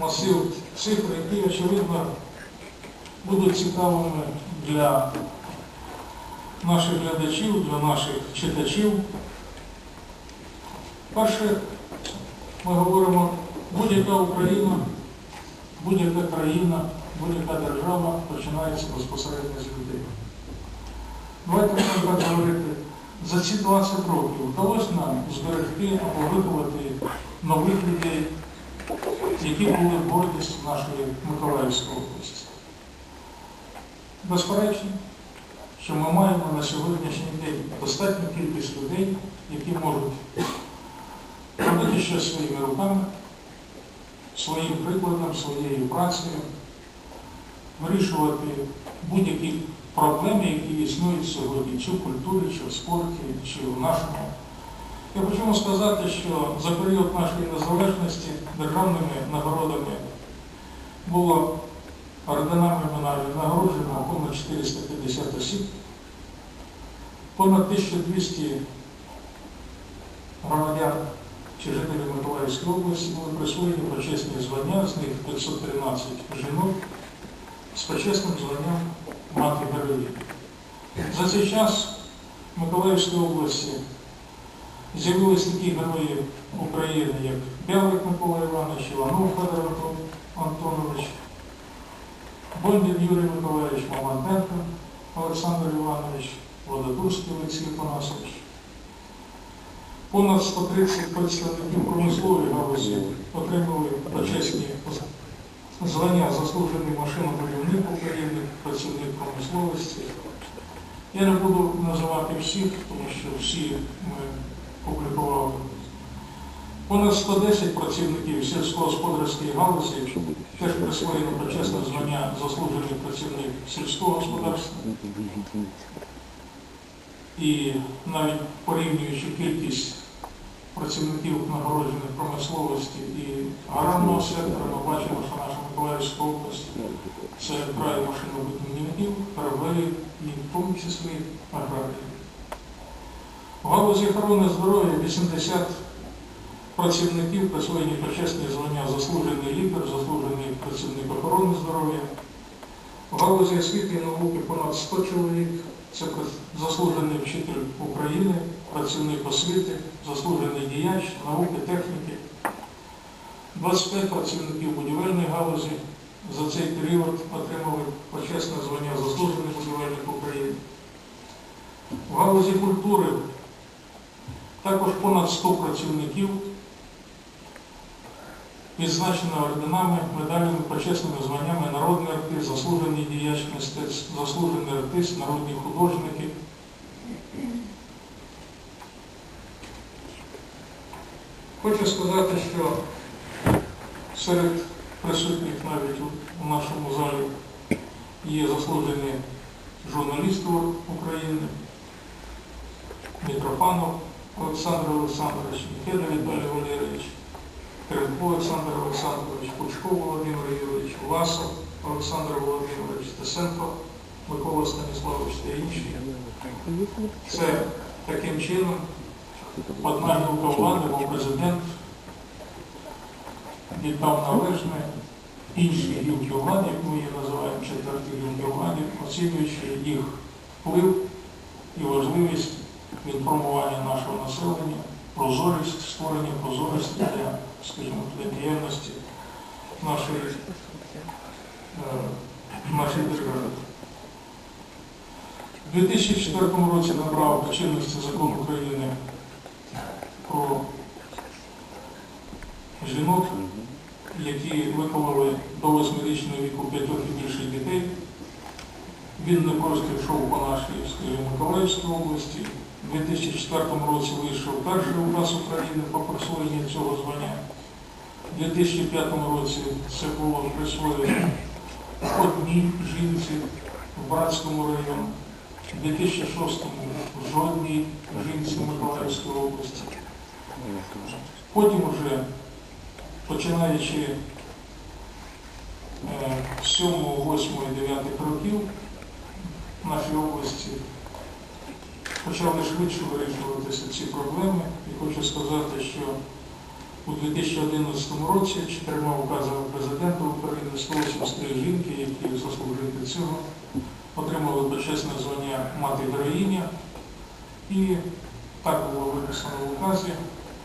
масив цифр, які, очевидно, будуть цікавими для наших глядачів, для наших читачів. Перше, ми говоримо, будь-яка Україна, будь-яка країна, будь-яка держава починається безпосередньо з людей. Давайте будемо так говорити, за ці 20 років вдалося нам зберегти або виховати нових людей, які були гордістю нашої Миколаївської області. Безперечно, що ми маємо на сьогоднішній день достатню кількість людей, які можуть робити щось своїми руками, своїм прикладом, своєю працею, вирішувати будь-які проблеми, які існують сьогодні, чи в культурі, чи в спорті, чи в нашому. Я хочу вам сказати, що за період нашої незалежності державними нагородами було орденами медалей нагороджено понад 450 осіб, понад 1200 громадян чи жителів Миколаївської області були присвоєні почесні звання, з них 513 жінок з почесним званням мати героїв. За цей час в Миколаївській області з'явились такі герої України, як Бялик Микола Іванович, Іванов Федор Антонович, Бондін Юрій Миколаївич, Мамонтенко Олександр Іванович, Вододурський Олексій Панасович. Понад 130 представників промислової галузі отримали почесні звання заслужений машинобудівник України, працівник промисловості. Я не буду називати всіх, тому що всі ми публікували. Понад 110 працівників сільськогосподарської галузі теж присвоєно почесне звання заслужений працівник сільського господарства. І навіть порівнюючи кількість працівників нагороджених промисловості і аграрного сектора, ми бачимо, що наша Миколаївська область це край машинобудівників, кораблів і в тому числі аграріїв. В галузі охорони здоров'я 80 працівників присвоєні почесні звання заслужений лікар, заслужений працівник охорони здоров'я. В галузі освіти і науки понад 100 чоловік. Це заслужений вчитель України, працівник освіти, заслужений діяч науки, техніки. 25 працівників будівельної галузі за цей період отримали почесне звання заслужений будівельник України. В галузі культури також понад 100 працівників відзначено орденами, медалями, почесними званнями народний артист, заслужений діяч мистецтв, заслужений артист, народні художники. Хочу сказати, що серед присутніх навіть у- нашому залі є заслужені журналісти України, Митрофанов Олександр Олександрович, Михайло Віталій Валерійович, Кривко Олександр Олександрович, Пучко Володимир Юрійович, Власов Олександр Володимирович, Тесенко Микола Станіславович та інші. Це таким чином одна гілка влади, бо президент віддав належне інші гілки влади, як ми її називаємо четверті гілки влади, оцінюючи їх вплив і важливість в інформуванні нашого населення, прозорість, створення прозорості для, скажімо, для діяльності нашої, е, нашої держави. У 2004 році набрав чинності закон України про жінок, які виховали до 8-річного віку п'ятьох і більше дітей. Він не просто йшов по нашій, Миколаївській області. У 2004 році вийшов перший указ України по присвоєнні цього звання. У 2005 році це було присвоєно одній жінці в Братському районі. У 2006 жодній жінці Миколаївської області. Потім вже, починаючи е, з 7, 8, 9 років в нашій області почали швидше вирішуватися ці проблеми. І хочу сказати, що У 2011 році чотирма указами президента України 183 жінки, які заслужили цього, отримали почесне звання мати героїня. І так було виписано в указі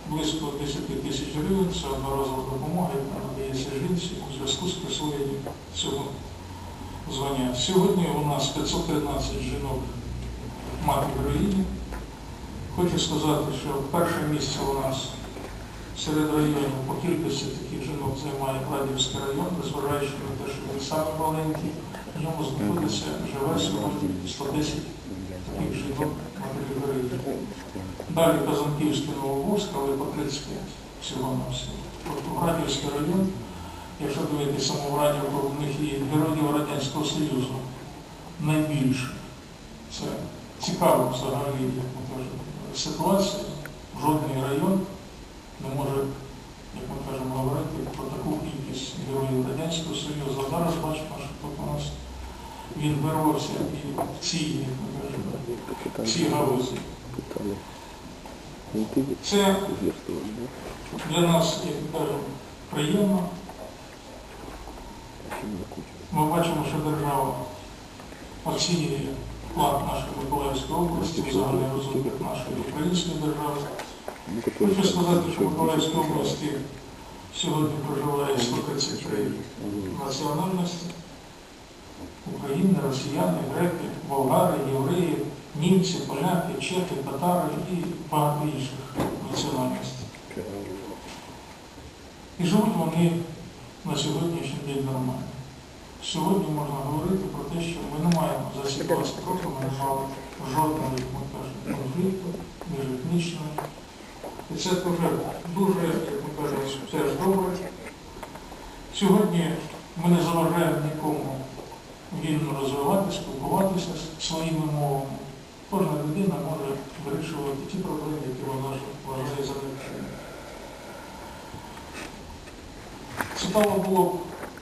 близько 10 тисяч гривень. Це одноразова допомога, яка надається жінці у зв'язку з присвоєнням цього звання. Сьогодні у нас 513 жінок мати героїні. Хочу сказати, що перше місце у нас серед районів по кількості таких жінок займає Гладівський район, незважаючи на те, що він саме маленький, в ньому знаходиться живе сьогодні 110 таких жінок матері. Далі Казанківський Новогорськ, але 35 всього на всього. Тобто Градівський район, якщо дивитися самоврадівку, в них і героїв Радянського Союзу найбільше. Це цікаво взагалі, як ми кажемо, ситуація. Жодний район не може, як ми кажемо, говорити про таку кількість героїв Радянського Союзу. Зараз бачимо, що тут у нас він вирвався і в цій, як ми кажемо, в цій галузі. Це для нас, як кажемо, приємно. Ми бачимо, що держава оцінює вклад нашої Миколаївської області, загальний розвиток нашої української держави. Хочу сказати, що в Миколаївській області сьогодні проживає 133 національності. України, росіяни, греки, болгари, євреї, німці, поляки, чехи, татари і багато інших національностей. І живуть вони на сьогоднішній день нормально. Сьогодні можна говорити про те, що ми не маємо за ці 20 років, ми не мали жодного, як ми кажемо, конфлікту міжетнічного. І це дуже, дуже, як ми кажемо, теж добре. Сьогодні ми не заважаємо нікому вільно розвивати, спілкуватися своїми мовами. Кожна людина може вирішувати ті проблеми, які вона вважає за необхідне. Цікаво було б,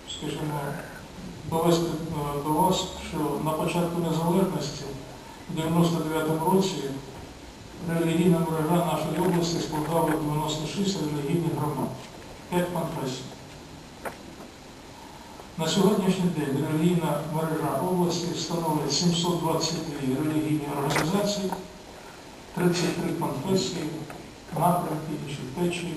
скажімо, довести е, до вас, що на початку незалежності в 99-му році релігійна мережа нашої області складала 96 релігійних громад, 5 конфесій. На сьогоднішній день релігійна мережа області становить 722 релігійні організації, 33 конфесії, напрямки інших течій.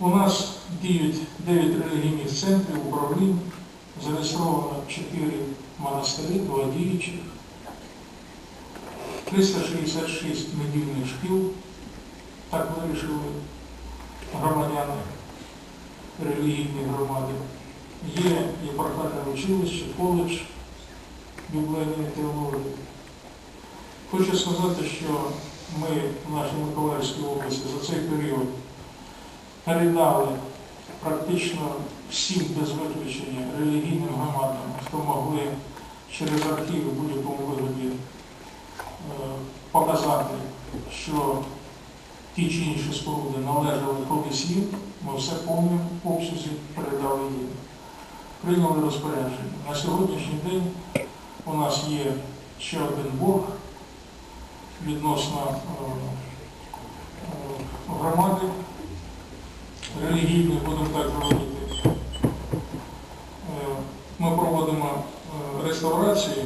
У нас діють 9 релігійних центрів, управлінь, зареєстровано 4 монастирі, 2 діючих, 366 недільних шкіл, так вирішили громадяни релігійної громади. Є і єпархальне училище, коледж біблійної теології. Хочу сказати, що ми в нашій Миколаївській області за цей період передали практично всім без виключення релігійним громадам, хто могли через архіви в будь-якому вигляді е, показати, що ті чи інші споруди належали колись їм, ми все повним обсязі передали їм. Прийняли розпорядження. На сьогоднішній день у нас є ще один борг відносно е, е, громади релігійної, будемо так говорити. Е, Ми проводимо е, реставрацію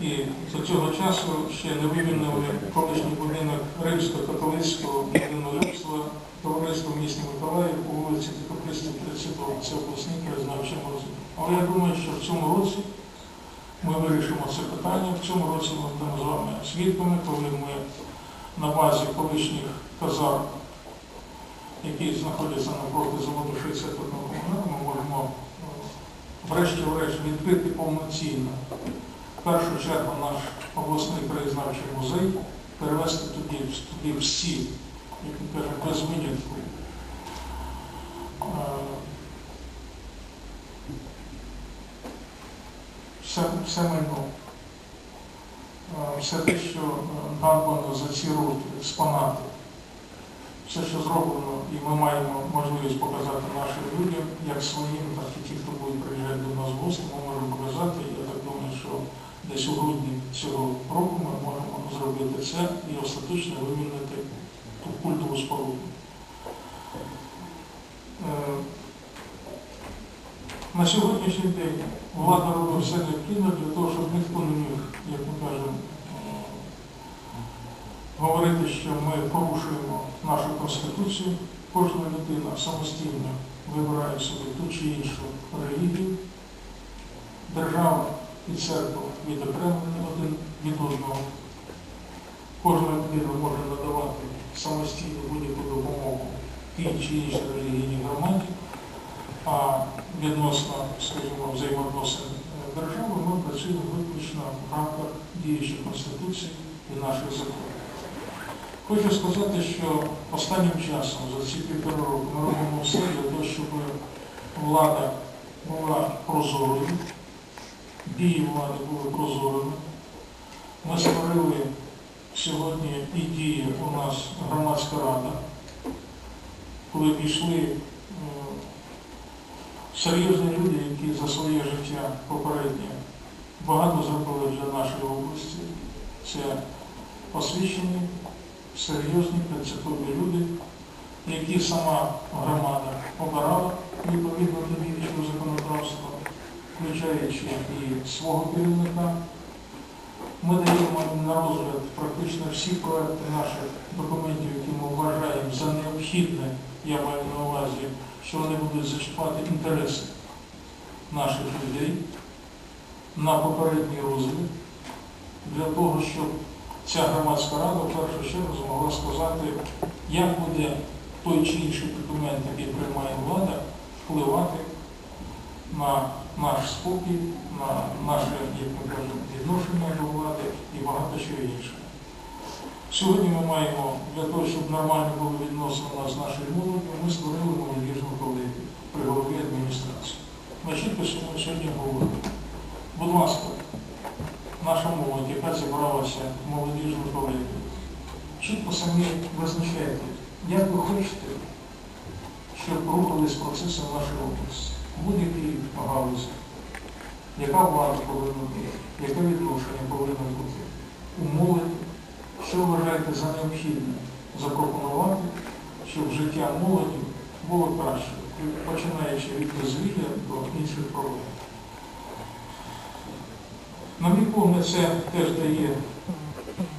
і до цього часу ще не вивільнили колишній будинок Римсько-католицького єдинолюбства товариства в місті Миколаїв по вулиці Тихопристів 32. Це обласний краєзнавчий музей. Але я думаю, що в цьому році ми вирішимо це питання. В цьому році ми будемо з вами свідками, коли ми на базі колишніх казар, які знаходяться навпроти заводу 61 комунального, ми можемо е, врешті-врешт відкрити повноцінно в першу чергу наш обласний краєзнавчий музей, перевести туди, туди всі, як ми кажемо, без винятку. е, Все, все майно. Е, Все те, що надбано за ці роки, експонати, все, що зроблено, і ми маємо можливість показати нашим людям, як своїм, так і ті, хто буде приїжджати до нас в гості, ми можемо показати. Я так думаю, що десь у грудні цього року ми можемо зробити це і остаточно вивільнити ту культову споруду. Е, На сьогоднішній день влада робить все необхідне для того, щоб ніхто не міг, як ми кажемо, е, говорити, що ми порушуємо нашу конституцію. Кожна людина самостійно вибирає собі ту чи іншу релігію. Держава і церква відокремлені один від одного. Кожна людина може надавати самостійно будь-яку допомогу тій чи іншій релігійній громаді, а відносно, скажімо, взаємовідносин е, держави ми працюємо виключно в рамках діючої Конституції і наших законів. Хочу сказати, що останнім часом за ці півтора року ми робимо все для того, щоб влада була прозорою, дії влади були прозорими. Ми створили сьогодні і діє у нас громадська рада, коли пішли серйозні люди, які за своє життя попереднє багато зробили для нашої області. Це освічені, серйозні, принципові люди, які сама громада обирала відповідно до діючого законодавства, включаючи і свого керівника. Ми даємо на розгляд практично всі проекти наших документів, які ми вважаємо за необхідне, я маю на увазі, що вони будуть зачіпати інтереси наших людей на попередній розгляд, для того, щоб ця громадська рада в першу чергу змогла сказати, як буде той чи інший документ, який приймає влада, впливати на наш спокій, на наше, як ми кажемо, відношення до влади і багато чого іншого. Сьогодні ми маємо для того, щоб нормально було відносини з нашою молоддю, ми створили молодіжну колегію при голові адміністрації. Ми чітко сьогодні говоримо. Будь ласка, наша молодь, яка зібралася в молодіжну колегію, чітко самі визначайте, як ви хочете, щоб рухались процеси в нашій області, будь-якій галузі, яка влада повинна бути, яке відношення повинно бути? У молоді, що вважаєте за необхідне? Запропонувати, щоб життя молоді було краще, починаючи від дозвілля до інших проблем. На мій погляд, це теж дає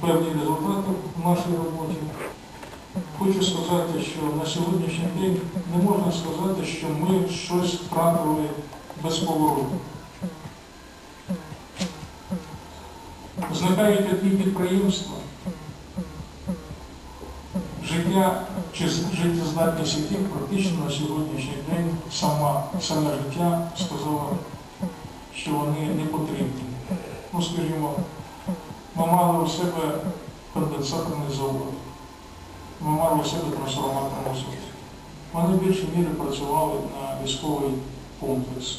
певні результати в нашій роботі. Хочу сказати, що на сьогоднішній день не можна сказати, що ми щось втратили безповоротно. Зникають одні підприємства, життя чи життєздатність яких практично на сьогоднішній день сама, саме життя сказала, що вони не потрібні. Ну, скажімо, ми мали у себе конденсаторний завод, ми мали у себе трансформаторний завод. Вони в більшій мірі працювали на військовий комплекс.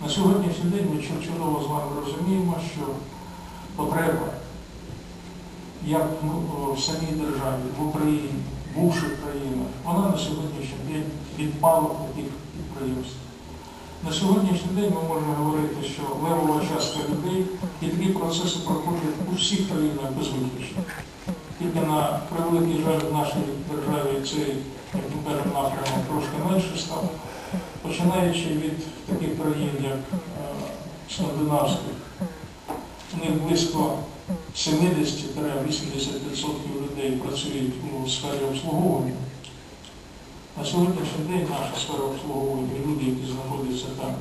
На сьогоднішній день ми чудово з вами розуміємо, що потреба як в самій державі, в Україні, в бувших країнах, вона на сьогоднішній день відпала у таких підприємств. На сьогоднішній день ми можемо говорити, що левова частка людей і такі процеси проходять у всіх країнах без виключення. Тільки на превеликий жаль в нашій державі цей, кажемо, напрямок трошки менше став, починаючи від таких країн, як е, скандинавських, у них близько 70-80% людей працюють у сфері обслуговування. На сьогоднішній день наша сфера обслуговування, люди, які знаходяться там,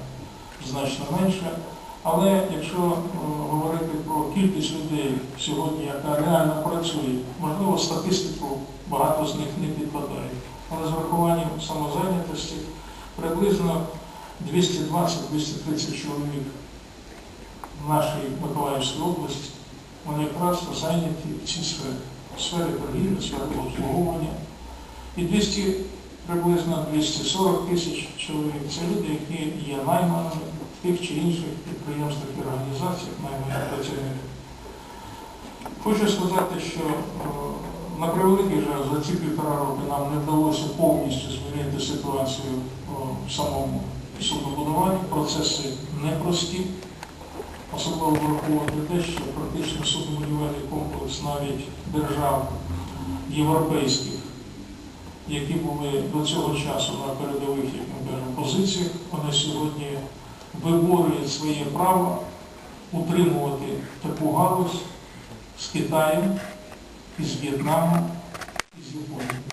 значно менше. Але якщо е, говорити про кількість людей сьогодні, яка реально працює, можливо, статистику багато з них не підпадає. Але з врахуванням самозайнятості приблизно 220-230 чоловік в нашій Миколаївській області, вони якраз зайняті в цій сфері, в сфері торгівлі, сфері обслуговування. І 200 приблизно 240 тисяч чоловік. Це люди, які є найманими в тих чи інших підприємствах і організаціях найманих працівників. Хочу сказати, що е, на превеликий жаль, за ці півтора роки нам не вдалося повністю змінити ситуацію е, в самому суднобудуванні. Процеси непрості, особливо враховувати те, що практично суднобудівельний комплекс навіть держав європейських, які були до цього часу на передових, як ми кажемо, позиціях, вони сьогодні виборюють своє право утримувати таку галузь з Китаєм, із В'єтнамом, із Японією.